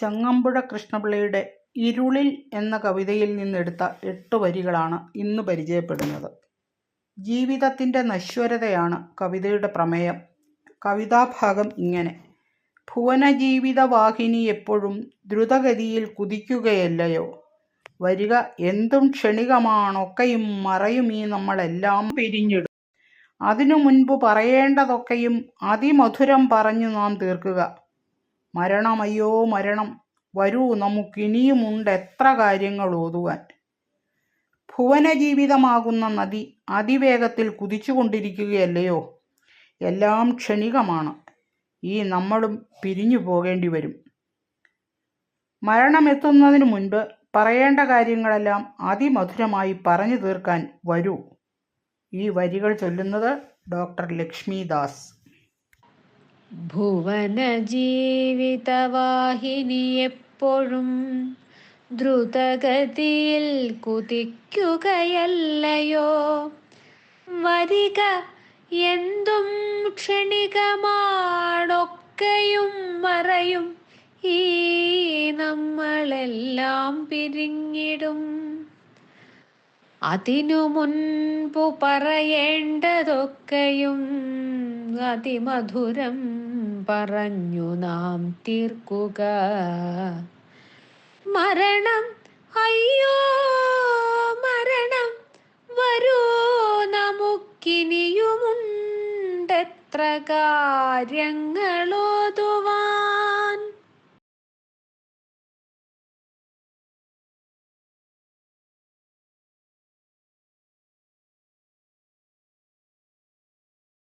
ചങ്ങമ്പുഴ കൃഷ്ണപിള്ളയുടെ ഇരുളിൽ എന്ന കവിതയിൽ നിന്നെടുത്ത എട്ട് വരികളാണ് ഇന്ന് പരിചയപ്പെടുന്നത്. ജീവിതത്തിന്റെ നശ്വരതയാണ് കവിതയുടെ പ്രമേയം. കവിതാഭാഗം ഇങ്ങനെ. ഭുവനജീവിതവാഹിനി എപ്പോഴും ദ്രുതഗതിയിൽ കുതിക്കുകയല്ലയോ? വരിക എന്തും ക്ഷണികമാണൊക്കെയും മറയും ഈ നമ്മളെല്ലാം പിരിഞ്ഞിടും. അതിനു മുൻപ് പറയേണ്ടതൊക്കെയും അതിമധുരം പറഞ്ഞു നാം തീർക്കുക. മരണമയ്യോ മരണം. വരൂ നമുക്കിനിയുമുണ്ട് എത്ര കാര്യങ്ങൾ ഓതുവാൻ. ഭുവനജീവിതമാകുന്ന നദി അതിവേഗത്തിൽ കുതിച്ചുകൊണ്ടിരിക്കുകയല്ലയോ? എല്ലാം ക്ഷണികമാണ്. ഈ നമ്മളും പിരിഞ്ഞു പോകേണ്ടി വരും. മരണമെത്തുന്നതിന് മുൻപ് പറയേണ്ട കാര്യങ്ങളെല്ലാം അതിമധുരമായി പറഞ്ഞു തീർക്കാൻ വരൂ. ഈ വരികൾ ചൊല്ലുന്നത് ഡോക്ടർ ലക്ഷ്മിദാസ് ഭുവന ജീവിതവാഹിനി എപ്പോഴും ദ്രുതഗതിയിൽ കുതിക്കുകയല്ലയോ? വരിക എന്തും ക്ഷണികമാണൊക്കെയും മറയും. ഈ നമ്മളെല്ലാം പിരിഞ്ഞിടും. അതിനു മുൻപു പറയേണ്ടതൊക്കെയും അതിമധുരം പറഞ്ഞു നാം തീർക്കുക. മരണം അയ്യോ മരണം വരൂ. നമുക്കിനിയുമുണ്ടെത്ര കാര്യങ്ങളോതുവാൻ.